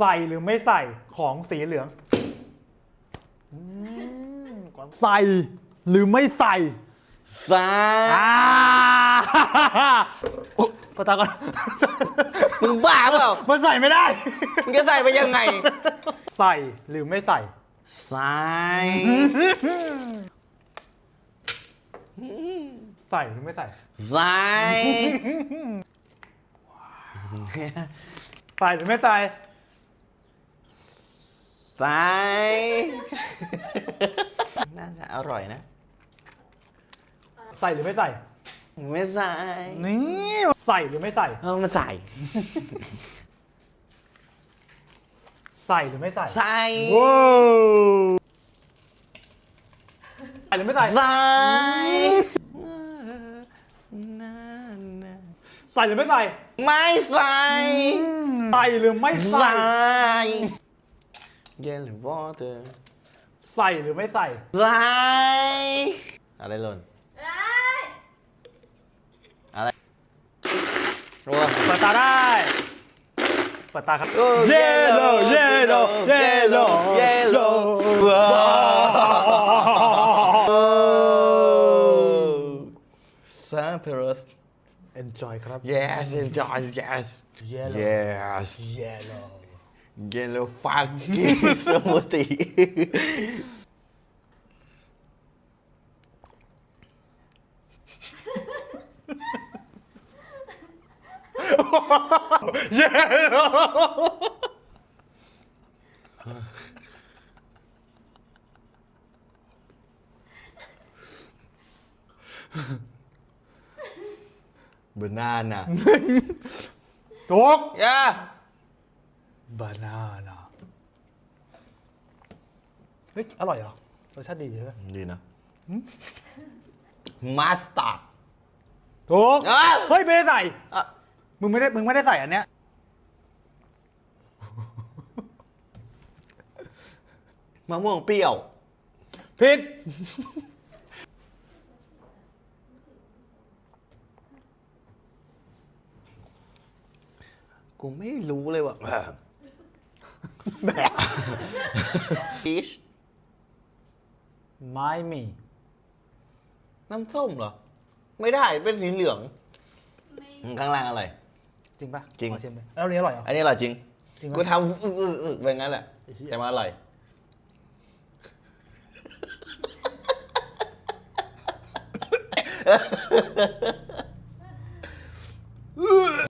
ใส่หรือไม่ใส่ของสีเหลืองอืมใส่หรือไม่ใส่ซ้ายอ่าอุ๊ยปะตาก่อน มึงบ้าเปล่า มันใส่ไม่ได้ มึงจะใส่ไปยังไงใส่หรือไม่ใส่ซ้ายใส่หรือไม่ใส่ซ้าย ใส่หรือไม่ใส่ ซ้ายน่าจะอร่อยนะ ใส่หรือไม่ใส่ ไม่ใส่นี่ใส่หรือไม่ใส่ เอามาใส่ ใส่หรือไม่ใส่ ใส่ว้าวใส่หรือไม่ใส่ ใส่ใส่หรือไม่ใส่ ไม่ใส่ ใส่หรือไม่ใส่ ใส่ Yellow water ใส่หรือไม่ใส่ ใส่อะไรหล่น อะไรโอ้เปิดตาได้ เปิดตาครับ Oh, yellow yellow yellow yellow Cyprus enjoy ครับ yes enjoy yes yellow yes yellow yellow fucking smoothie เย้ banana ถูก yeah banana เฮ้ย อร่อยเหรอรสชาติดีใช่ไหมดีนะ mustard ถูกอ้าวเฮ้ย ไม่ได้ใส่ อะมึงไม่ได้ มึงไม่ได้ใส่อันเนี้ย มะม่วงเปรี้ยว ผิด กูไม่รู้เลยว่า พีชไม่มี น้ำส้มเหรอ ไม่ได้เป็นสีเหลืองข้างล่างอะไร จริงปะจริง ขอชิมเลยแล้วอันนี้อร่อยเหรอ อันนี้อร่อยจริง จริงปะ กูทำอึกอึกๆๆไปงั้นแหละไอ้เหี้ยแต่มาอร่อย